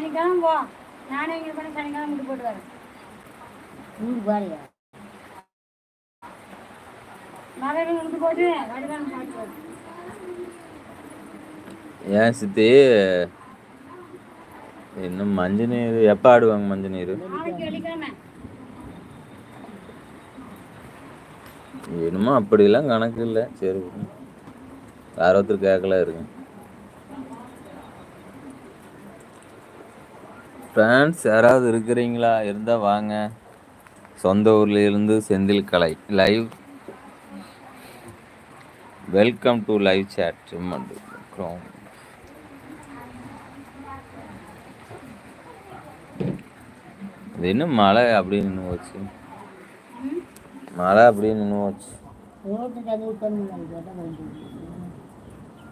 சனிக்கிழமை போ நானே இங்கே பண்ணி சனிக்கிழமை விட்டு போட்டு வரேன். ஊருக்கு பாரியா மலையில விட்டு போட்டு வடிவான பாட்டு போட்டு ஏன் சித்தி? இன்னும் மஞ்சள் நீர் எப்போ ஆடுவாங்க மஞ்சள் நீர் என்னமோ அப்படிலாம் கணக்கு இல்லை. சரி. வேற ஒருத்தர் கேட்கல இருக்கு. ஃப்ரெண்ட்ஸ் யாராவது இருக்கிறீங்களா? இருந்தால் வாங்க. சொந்த ஊர்ல இருந்து செந்தில் கலை. Live welcome to live chat Chrome இது என்ன மழை அப்படியே நின்று போச்சு? மழை அப்படியே நின்று போச்சு. ரோட்டு தண்ணி ஊற்றணும் கேட்டால் கொஞ்சம்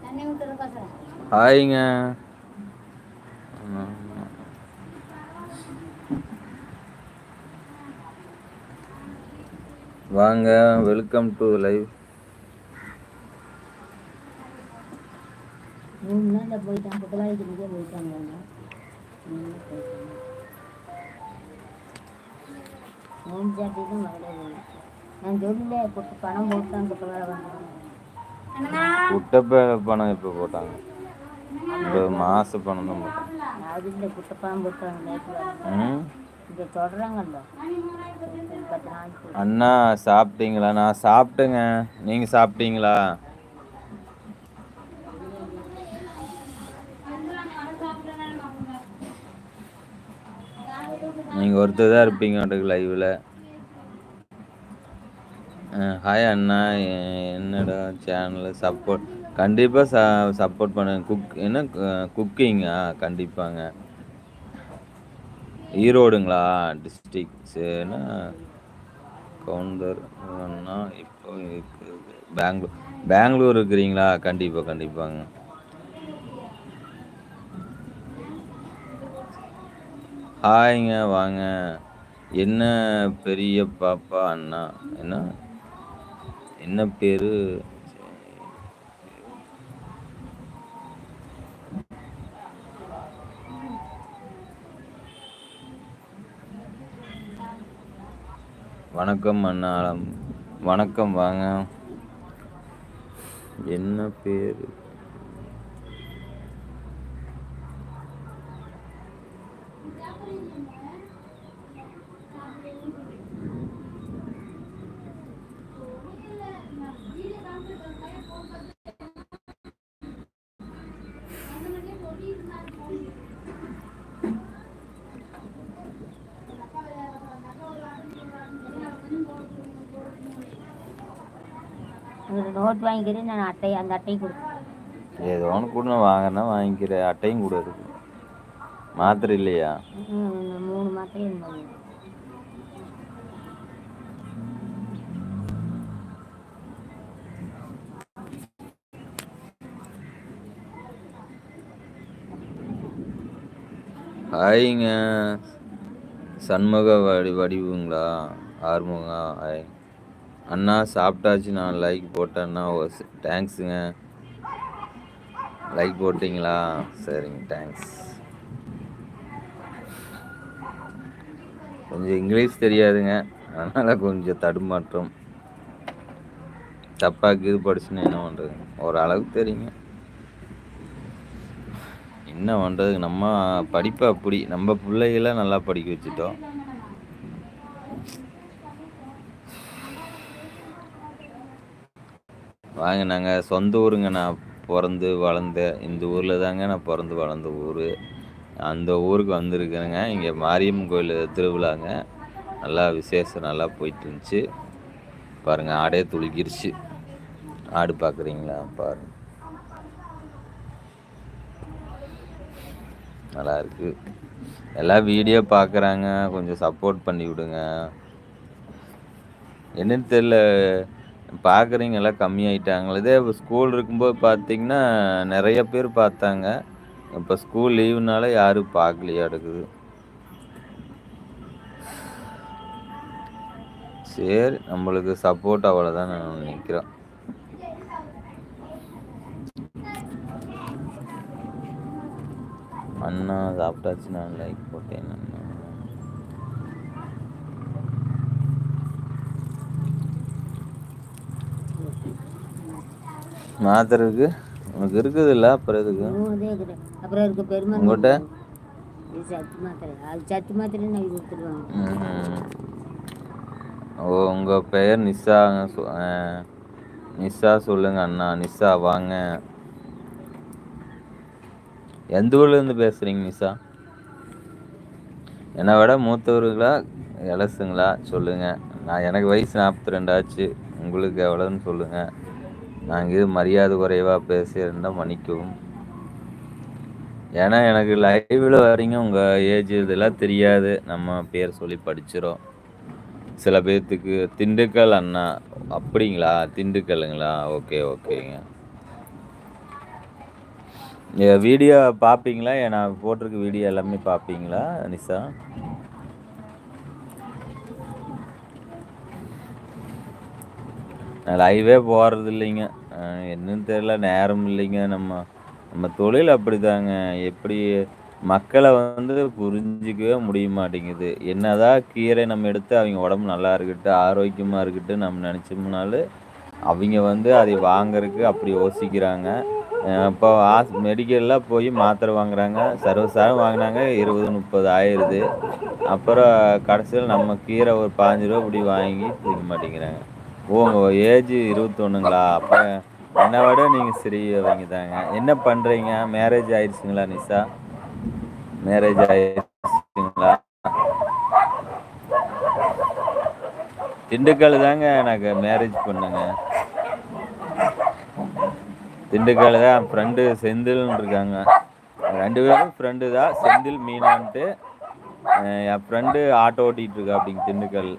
தண்ணி ஊற்றுறது கசரம் ஹாய்ங்க வாங்க வெல்கம் டு லைவ் மூணு நாளில் போயிட்டான் புத்தலாயத்துக்கே போயிட்டாங்க மூணு சாட்டிக்கும் வரவே இல்லை நான் சொல்லல கொடுத்து பணம் போட்டான் புத்தலாக வந்துடுறேன் என்னண்ணா? குட்டப்ப பணம் இப்போ போட்டாங்க. இந்த மாச பணம் தான் போட்டாங்க. அண்ணா சாப்பிட்டீங்களா? நான் சாப்பிட்டேங்க. நீங்கள் சாப்பிட்டீங்களா? நீங்கள் ஒருத்தர் தான் இருப்பீங்க லைவ்ல ஹாய் அண்ணா. என்னடா சேனலில் சப்போர்ட் கண்டிப்பாக ச சப்போர்ட் பண்ணுங்க. குக் என்ன குக்கிங்கா கண்டிப்பாங்க. ஈரோடுங்களா? டிஸ்ட்ரிக்ஸ்னா கவுண்டர் அண்ணா இப்போ பெங்களூர் பெங்களூர் இருக்கிறீங்களா? கண்டிப்பாக கண்டிப்பாங்க. ஹாய்ங்க வாங்க. என்ன பெரிய பாப்பா அண்ணா? என்ன? என்ன பேர்? வணக்கம் அண்ணா. வணக்கம் வாங்க. என்ன பேர் ஒரு நோட் வாங்கிக்கிறேன் நான் அட்டை அந்த அட்டையை கொடுத்தேன் ஏதோ ஒன்று கூட நான் வாங்கினா வாங்கிக்கிறேன் அட்டையும் கூட இருக்கு மாத்திரை இல்லையா? மூணு மாத்திரை ஹாய்ங்க. சண்முக வடி வடிவுங்களா? ஆறுமுகா ஹாய். அண்ணா சாப்பிட்டாச்சு. நான் லைக் போட்டேன்னா தேங்க்ஸுங்க லைக் போட்டிங்களா? சரிங்க தேங்க்ஸ் கொஞ்சம் இங்கிலீஷ் தெரியாதுங்க. அதனால் கொஞ்சம் தடுமாற்றம். தப்பாக்கு இது படிச்சுன்னு என்ன பண்ணுறது ஓரளவுக்கு தெரியுங்க. என்ன பண்ணுறதுக்கு நம்ம படிப்பை அப்படி. நம்ம பிள்ளைகளை நல்லா படிக்க வச்சுட்டோம். வாங்க நாங்கள் சொந்த ஊருங்க நான் பிறந்து வளர்ந்த இந்த ஊரில் தாங்க நான் பிறந்து வளர்ந்த ஊர். அந்த ஊருக்கு வந்திருக்கிறேங்க. இங்கே மாரியம்மன் கோயில் திருவிழாங்க. நல்லா விசேஷம் நல்லா போயிட்டு இருந்துச்சு பாருங்கள் ஆடே துளிக்கிருச்சு. ஆடு பார்க்குறீங்களா? பாருங்க. நல்லா இருக்குது எல்லாம் வீடியோ பார்க்குறாங்க. கொஞ்சம் சப்போர்ட் பண்ணி விடுங்க என்னன்னு தெரியல. பார்க்குறீங்க எல்லாம் கம்மியாயிட்டாங்களே. இதே ஸ்கூல் இருக்கும்போது பார்த்தீங்கன்னா நிறைய பேர் பார்த்தாங்க. இப்போ ஸ்கூல் லீவுனால யாரும் பார்க்கலையா எடுக்குது சரி நம்மளுக்கு சப்போர்ட் அவ்வளோதான் நான் நினைக்கிறேன். அண்ணா சாப்பிட்டாச்சு நான் லைக் போட்டேன் அண்ணா மாத்திரைக்கு உனக்கு இருக்குது இல்லை அப்புறம் எதுக்கு? அப்புறம் இருக்க பெருமை உங்கள்கிட்ட இது சத்து மாத்திரை. அது சத்து மாத்திரை நான் கொடுத்துருவாங்க. ம்ஹும். ஓ உங்கள் பெயர் ஆ, நிஷா சொல்லுங்க அண்ணா. நிஷா வாங்க. எந்த ஊர்லேருந்து பேசுகிறீங்க நிஷா? என்னை விட மூத்தவர்களா இலசுங்களா சொல்லுங்கள் நான் எனக்கு வயசு நாற்பத்தி ரெண்டு ஆச்சு. உங்களுக்கு எவ்வளோன்னு சொல்லுங்கள் நாங்கள் இது மரியாதை குறைவாக பேசியிருந்தால் மன்னிக்கவும். ஏன்னா எனக்கு லைவில் வரீங்க உங்கள் ஏஜ் இதெல்லாம் தெரியாது. நம்ம பேர் சொல்லி படிச்சிடும் சில பேர்த்துக்கு திண்டுக்கல் அண்ணா அப்படிங்களா? திண்டுக்கல்லுங்களா? ஓகே ஓகேங்க. வீடியோ பார்ப்பீங்களா ஏன்னா நான் போட்டிருக்க வீடியோ எல்லாமே பார்ப்பீங்களா நிஷா லைவே போகிறது இல்லைங்க என்னன்னு தெரியல நேரம் இல்லைங்க. நம்ம நம்ம தொழில் அப்படிதாங்க. எப்படி மக்களை வந்து புரிஞ்சிக்கவே முடிய மாட்டேங்குது. என்னதான் கீரை நம்ம எடுத்து அவங்க உடம்பு நல்லா இருக்கட்டும் ஆரோக்கியமாக இருக்கட்டும் நம்ம நினச்சோம்னாலும் அவங்க வந்து அதை வாங்குறதுக்கு அப்படி யோசிக்கிறாங்க. இப்போ ஆஸ் மெடிக்கலில் போய் மாத்திரை வாங்குறாங்க. சர்வசாரம் வாங்கினாங்க இருபது முப்பது ஆயிடுது அப்புறம் கடைசியில் நம்ம கீரை ஒரு பாஞ்சு ரூபா இப்படி வாங்கி திங்க மாட்டேங்கிறாங்க. ஓ உங்கள் ஏஜ் இருபத்தொன்னுங்களா? அப்போ என்னை விட நீங்கள் சிறியவங்க தாங்க. என்ன பண்ணுறீங்க மேரேஜ் ஆயிடுச்சுங்களா நிஷா? மேரேஜ் ஆயிடுச்சுங்களா? திண்டுக்கல் தாங்க எனக்கு மேரேஜ் பண்ணுங்க. திண்டுக்கல் தான் ஃப்ரெண்டு செந்தில்னு இருக்காங்க. ரெண்டு பேரும் ஃப்ரெண்டு தான். செந்தில் மீனான்ட்டு என் ஃப்ரெண்டு ஆட்டோ ஓட்டிகிட்டு இருக்கா அப்படிங்க திண்டுக்கல்.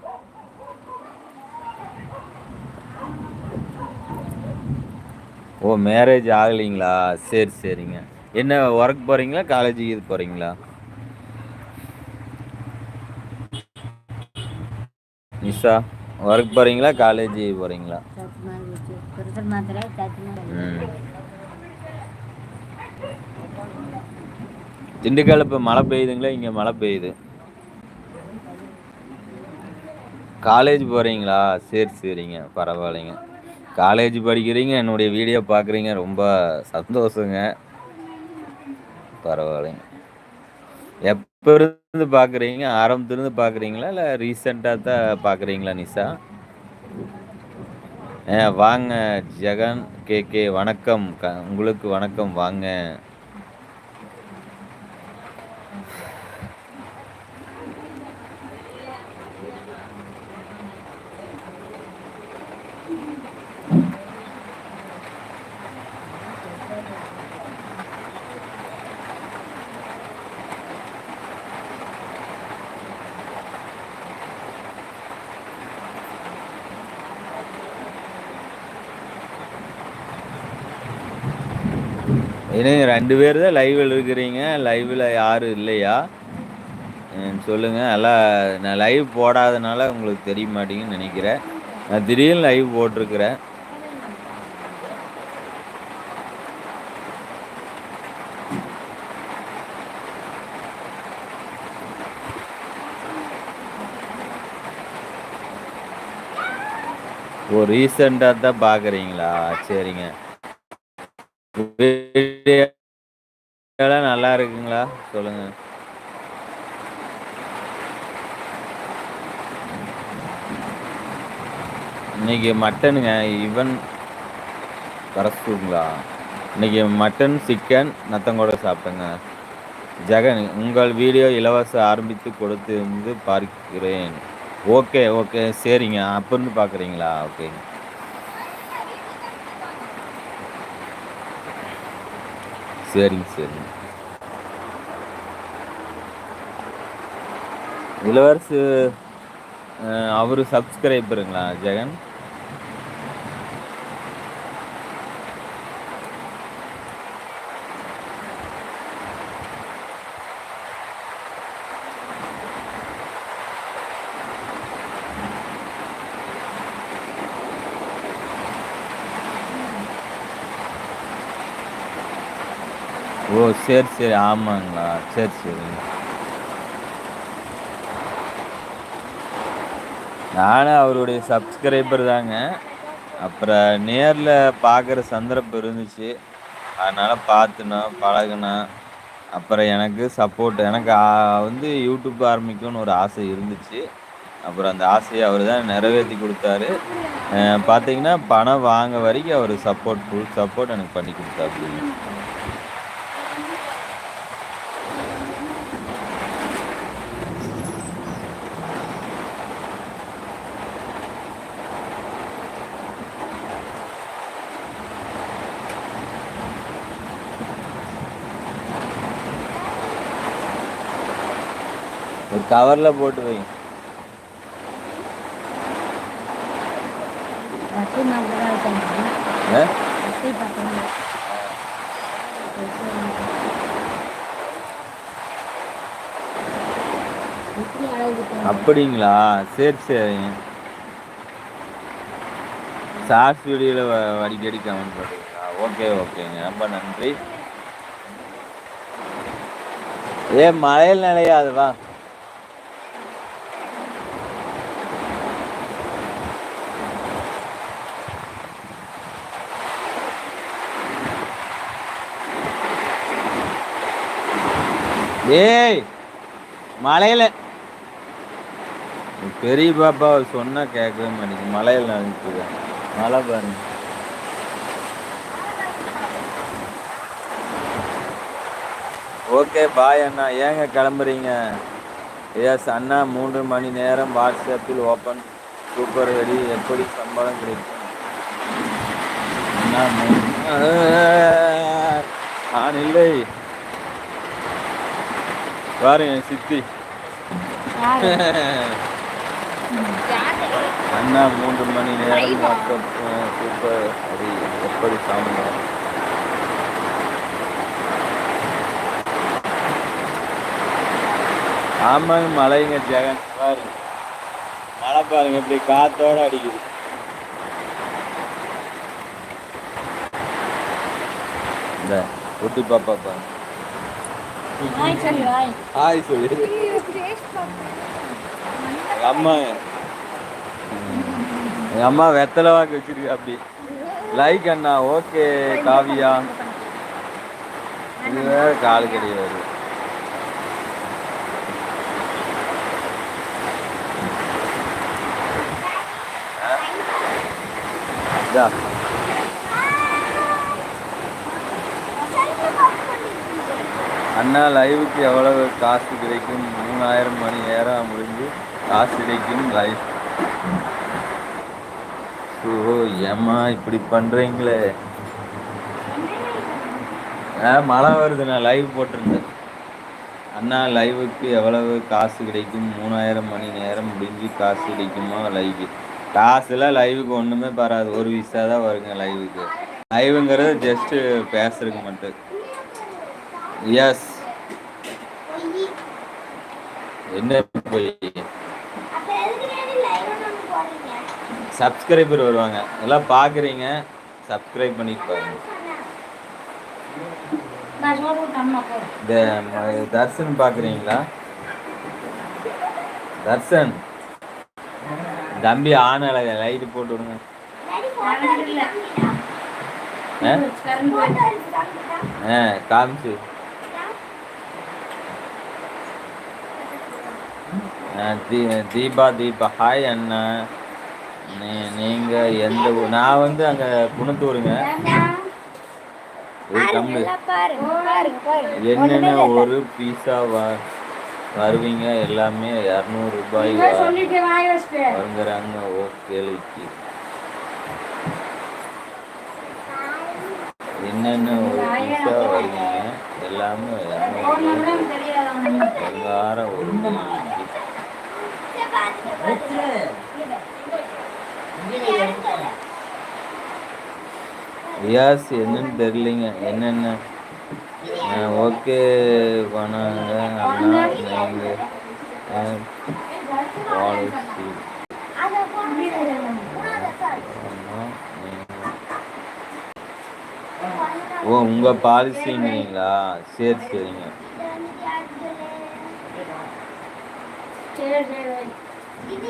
ஓ மேரேஜ் ஆகலைங்களா? சரி சரிங்க. என்ன ஒர்க் போகிறீங்களா காலேஜுக்கு இது போகிறீங்களா நிஷா ஒர்க் போகிறீங்களா காலேஜ் போகிறீங்களா திண்டுக்கல் இப்போ மழை பெய்யுதுங்களா இங்கே மழை பெய்யுது. காலேஜ் போகிறீங்களா சரி சரிங்க பரவாயில்லைங்க. காலேஜ் படிக்கிறீங்க என்னுடைய வீடியோ பார்க்குறீங்க ரொம்ப சந்தோஷங்க. பரவாயில்லைங்க. எப்போ இருந்து பார்க்குறீங்க? ஆரம்பத்துலேருந்து பார்க்குறீங்களா? இல்லை ரீசெண்டாக தான் பார்க்குறீங்களா நிஷா? ஆ வாங்க ஜெகன் கே கே வணக்கம். க உங்களுக்கு வணக்கம் வாங்க. என்னங்க ரெண்டு பேர் தான் லைவில் இருக்கிறீங்க? லைவில் யாரும் இல்லையா? சொல்லுங்க. எல்லாம் நான் லைவ் போடாதனால உங்களுக்கு தெரிய மாட்டேங்குன்னு நினைக்கிறேன். நான் திடீர்னு லைவ் போட்டிருக்கிறேன். ஓ ரீசெண்டாக தான் பார்க்குறீங்களா? சரிங்க. வீடியோ எல்லாம் நல்லா இருக்குங்களா சொல்லுங்க. இன்னைக்கு மட்டனுங்க ஈவன் கரஸ்டுங்களா இன்னைக்கு மட்டன் சிக்கன் நத்தங்கூட சாப்பிட்டேங்க. ஜெகன் உங்கள் வீடியோ இலவச ஆரம்பித்து கொடுத்து வந்து பார்க்கிறேன். ஓகே ஓகே சரிங்க. அப்போ இருந்து பார்க்குறீங்களா ஓகே. சரிங்க சரிங்க. இளவரசு அவரு சப்ஸ்கிரைபருங்களா ஜெகன்? ஓ சரி சரி. ஆமாங்களா. சரி சரி. நானும் அவருடைய சப்ஸ்கிரைபர் தாங்க. அப்புறம் நேரில் பார்க்குற சந்தர்ப்பம் இருந்துச்சு. அதனால் பார்த்துனோம் பழகுனேன் அப்புறம் எனக்கு சப்போர்ட் எனக்கு வந்து யூடியூப் ஆரம்பிக்கணும்னு ஒரு ஆசை இருந்துச்சு. அப்புறம் அந்த ஆசையை அவர் தான் நிறைவேற்றி கொடுத்தாரு. பார்த்தீங்கன்னா பணம் வாங்க வரைக்கும் அவர் சப்போர்ட் ஃபுல் சப்போர்ட் எனக்கு பண்ணி கொடுத்தாரு கவரில் போட்டு வைங்க அப்படிங்களா? சரி சரிங்க ஷார்ட்ஸ் வீடியோவில் அடிக்கடி கமெண்ட் பண்ணுறீங்களா ஓகே ஓகேங்க ரொம்ப நன்றி. ஏ மழையில் நிலையாது ஏய் மலையில. பெரிய பாப்பா சொன்னா கேட்கவே மாட்டேங்குது. மலையில நினைச்சுது மழை பாருங்க. ஓகே பாய் அண்ணா. ஏங்க கிளம்புறீங்க? எஸ் அண்ணா மூன்று மணி நேரம் வாட்ஸ்அப்பில் ஓப்பன் சூப்பர் வெடி எப்படி சம்பளம் கிடைக்கும்? அண்ணா நான் இல்லை. பாருங்க சித்தி. அண்ணா மூன்று மணி நேரம் மொத்தம் சூப்பர் அது எப்படி சாப்பிடும் ஆமாங்க மழைங்க ஜெகன். பாருங்க மழை பாருங்க இப்படி காத்தோட அடிக்குது. இந்த குட்டி பாப்பா பாருங்க. வாய் சரி வாய் ஹாய் சொல்லு எங்க அம்மா எங்க அம்மா வெத்தலை வாக்கு வச்சிருக்கு அப்படி லைக் அண்ணா ஓகே காவியா இது வேற கால் கிடையாது இதா. அண்ணா லைவுக்கு எவ்வளவு காசு கிடைக்கும்? மூணாயிரம் மணி நேரம் முடிஞ்சு காசு கிடைக்கும் லைவ் ஓ ஏம்மா இப்படி பண்றீங்களே? ஆ மழை வருது. நான் லைவ் போட்டிருந்தேன். அண்ணா லைவுக்கு எவ்வளவு காசு கிடைக்கும்? மூணாயிரம் மணி நேரம் முடிஞ்சு காசு கிடைக்குமா லைவு காசுலாம் லைவுக்கு ஒன்றுமே வராது. ஒரு விசா தான் வருங்க லைவுக்கு லைவுங்கிறது ஜஸ்ட்டு பேசுறதுக்கு மட்டும். எஸ் என்ன போய்? சப்ஸ்கிரைபர் வருவாங்க. எல்லாம் பார்க்குறீங்க சப்ஸ்கிரைப் பண்ணிட்டு பாருங்க. இந்த தர்சன் பார்க்குறீங்களா தர்சன் தம்பி ஆன லைட்டு போட்டு விடுங்க. ஆ காமிச்சு ஆ, தீ- தீபா தீபா ஹாய் அண்ணா. நீ நீங்கள் எந்த ஊர் நான் வந்து அங்கே குணத்தூருங்க. இது கம்மி என்னென்ன ஒரு பீஸா வ வருவீங்க? எல்லாமே இரநூறு ரூபாய் இவன் சொல்லிட்டு வாய் வச்சுட்டு வருங்கிறாங்க. ஓ கேள்விக்கு என்னென்ன ஒரு பீஸா வருவீங்க? எல்லாமே இரநூறு ஒரு ரியாஸ் என்னன்னு தெரியலைங்க. என்னென்ன? ஓகே பண்ணாங்க அண்ணா நீங்கள் பாலிசி ஓ உங்கள் பாலிசிங்கிறீங்களா? சரி சரிங்க. இது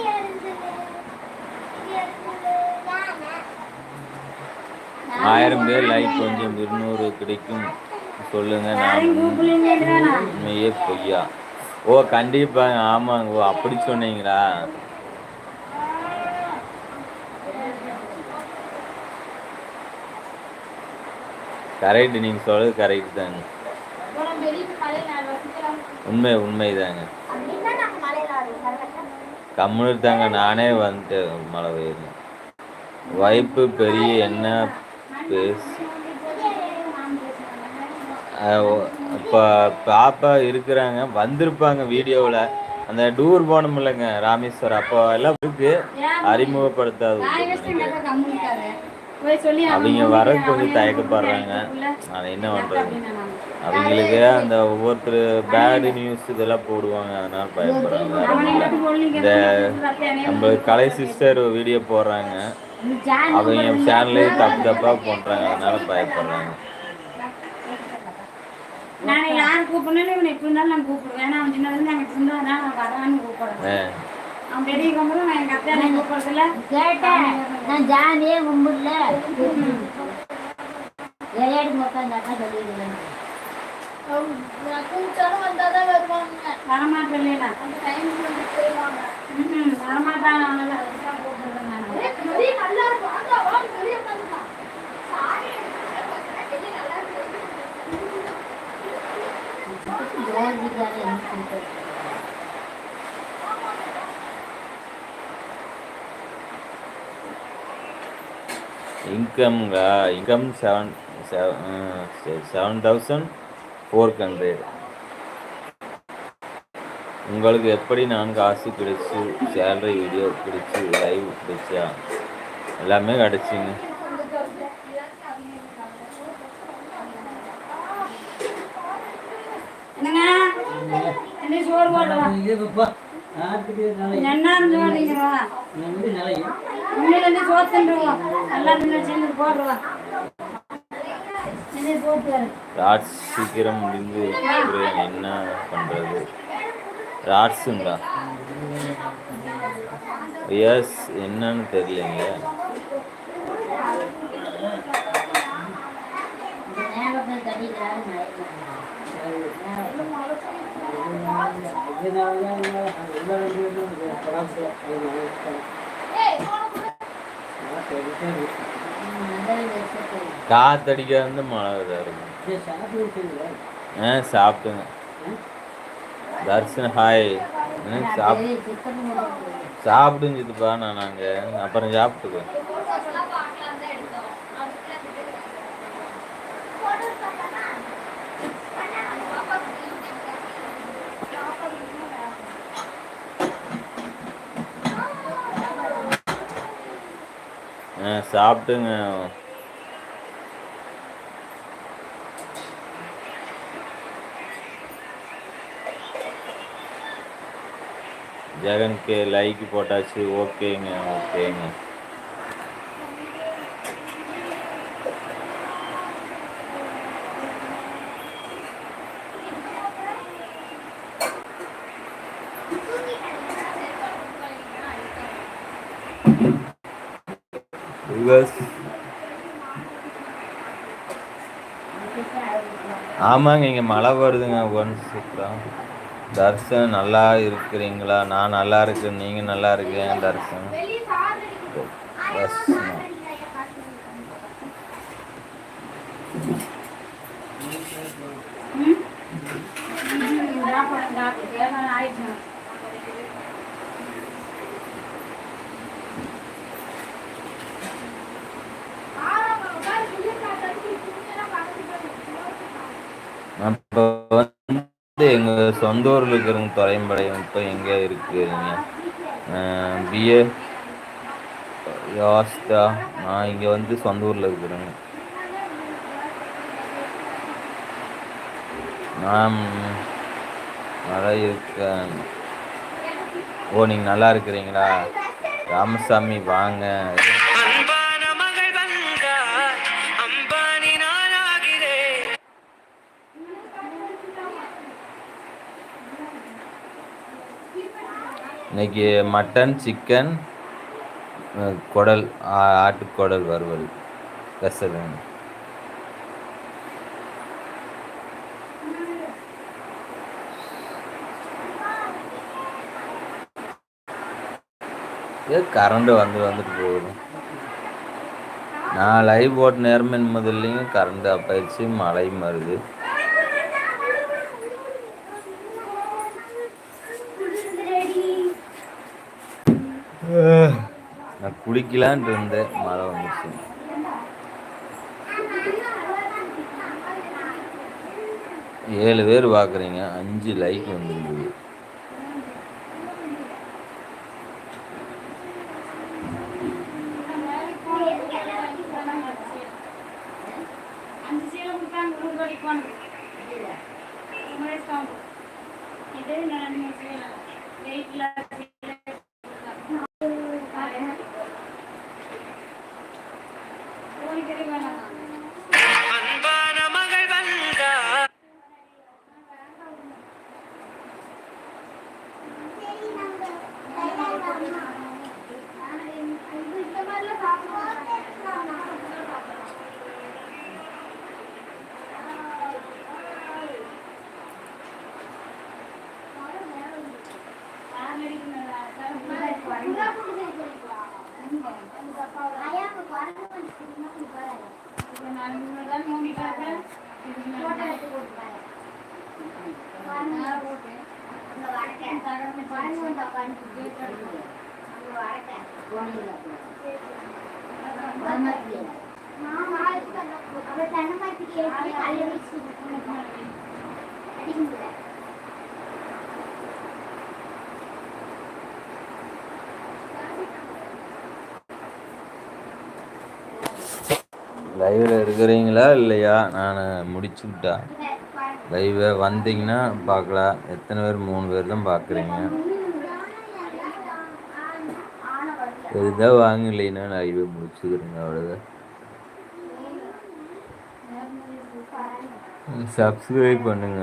ஆயிரம் பேர் லைக் கொஞ்சம் இருநூறு கிடைக்கும். சொல்லுங்க நான் உண்மையே பொய்யா? ஓ கண்டிப்பாங்க ஆமாங்க. ஓ அப்படி சொன்னீங்களா? கரெக்ட் நீங்கள் சொல்றது கரெக்ட் தாங்க. உண்மை உண்மைதாங்க. அப்படின்னா கம்முன்னு தாங்க நானே வந்துட்டு மழை பெய்யுது. வாய்ப்பு பெரிய என்ன பேஸ் இப்போ பாப்பா இருக்கிறாங்க வந்திருப்பாங்க வீடியோவில். அந்த டூர் போனோம் இல்லைங்க ராமேஸ்வரம். அப்போ எல்லாம் இருக்கு. அறிமுகப்படுத்தாது. அவங்க வர கொஞ்சம் தயக்கப்படுறாங்க அதை என்ன பண்ணுறது அவங்களுக்கு அந்த ஒவ்வொருத்தர் பேடு நியூஸ் இதெல்லாம் போடுவாங்க. அதனால பயப்படுறாங்க. இந்த நம்ம கலை சிஸ்டர் வீடியோ போடுறாங்க. அவங்க சேனல்லே தப்பு தப்பாக பண்ணுறாங்க அதனால பயப்படுறாங்க. நான் யார் கூப்பிடணும் இவனை எப்படி இருந்தாலும் நான் கூப்பிடுவேன். ஏன்னா அவன் சின்னதுலேருந்து எங்கள் சின்னதுனா நான் வரான்னு கூப்பிடுறேன். அவன் பெரிய கும்பிடும் எங்கள் அத்தை கூப்பிடுறதில்ல கேட்டேன் நான் ஜானியே கும்பிடல விளையாடி மொத்தம் அந்த அக்கா சொல்லிடுவேன் கூப்பிட்டாலும் வந்தால் தான் வருவாங்க வரமாட்டேன் இல்லையா அந்த டைமுக்கு வந்து போயிடுவாங்க ம் வரமாட்டான் அவனால அதுதான் கூப்பிடுறேன் நான். நல்லா இருக்கும் அங்க வாடி பெரிய உட்காந்துக்கலாம் ஜோதிக்கார என்ன சொல்றது இன்கம்ங்க income seven seven thousand four hundred உங்களுக்கு எப்படி நான் காசு கிடைச்சு சேலரி வீடியோ கிடைச்சு லைவ் கிடைச்சா எல்லாமே கிடைச்சிங்க. என்னங்க? என்ன இருந்து சோறு தின்றுவோம் சேர்ந்து போடுறோம் ராட்ஸ் சீக்கிரம் முடிந்து என்ன பண்ணுறது ராட்ஸுங்களா எஸ் என்னன்னு தெரியலைங்க. காத்தடிக்க வந்து மழை இதாக இருக்கும் ஆ சாப்பிட்டுங்க தர்ஷன் ஹாய் என்ன சாப்பிடுங்க இதுப்பா நான் நாங்கள் அப்புறம் சாப்பிட்டுக்குவேன் சாப்பிட்டுங்க ஜெகனுக்கு லைக் போட்டாச்சு ஓகேங்க ஓகேங்க. ஆமாங்க இங்கே மழை வருதுங்க ஒன் சூப்பராக தர்ஷன் நல்லா இருக்கிறீங்களா? நான் நல்லா இருக்கேன் நீங்கள் நல்லா இருக்கேன் தர்ஷன் எஸ் இப்போ வந்து எங்கள் சொந்த ஊரில் இருக்கிறவங்க துறையம்பாளையம் இப்போ எங்கே இருக்கிறீங்க பிஏ யாஸ்தா நான் இங்கே வந்து சொந்த ஊரில் இருக்கிறேங்க. நான் நல்லா இருக்கேன். ஓ நீங்கள் நல்லா இருக்கிறீங்களா? ராமசாமி வாங்க. இன்னைக்கு மட்டன் சிக்கன் குடல் ஆட்டுக்குடல் வறுவல் ரசம் ஏ கரண்ட் வந்து வந்துட்டு போகுது. நான் லைவ் போட்ட நேரமே முதல்லையும் கரண்ட் அப்பாயிடுச்சு மழையும் வருது. நான் குளிக்கலான்ட்டு இருந்தேன் மழை வந்துச்சு. ஏழு பேர் பார்க்குறீங்க அஞ்சு லைக் வந்துருக்குது. நாலு மூணு தான் மூணு போட்டோ எடுத்து கொடுப்பாரு லைவில் இருக்கிறீங்களா இல்லையா? நான் முடிச்சுட்டா. லைவ் வந்தீங்கன்னா பார்க்கலாம். எத்தனை பேர்? மூணு பேர் தான் பார்க்குறீங்க. இதுதான் வாங்கலைன்னா லைவை முடிச்சுக்கிறேங்க அவ்வளோதான் சப்ஸ்கிரைப் பண்ணுங்க.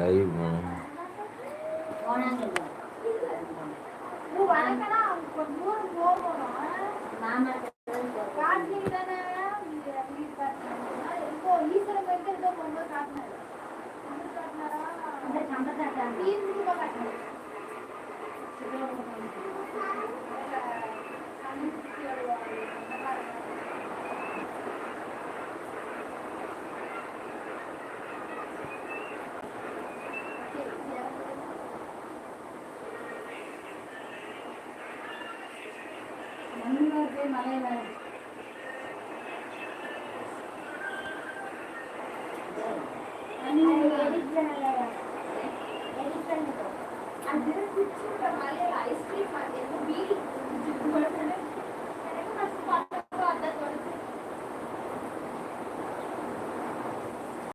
லைவ் பண்ணுங்க மலையில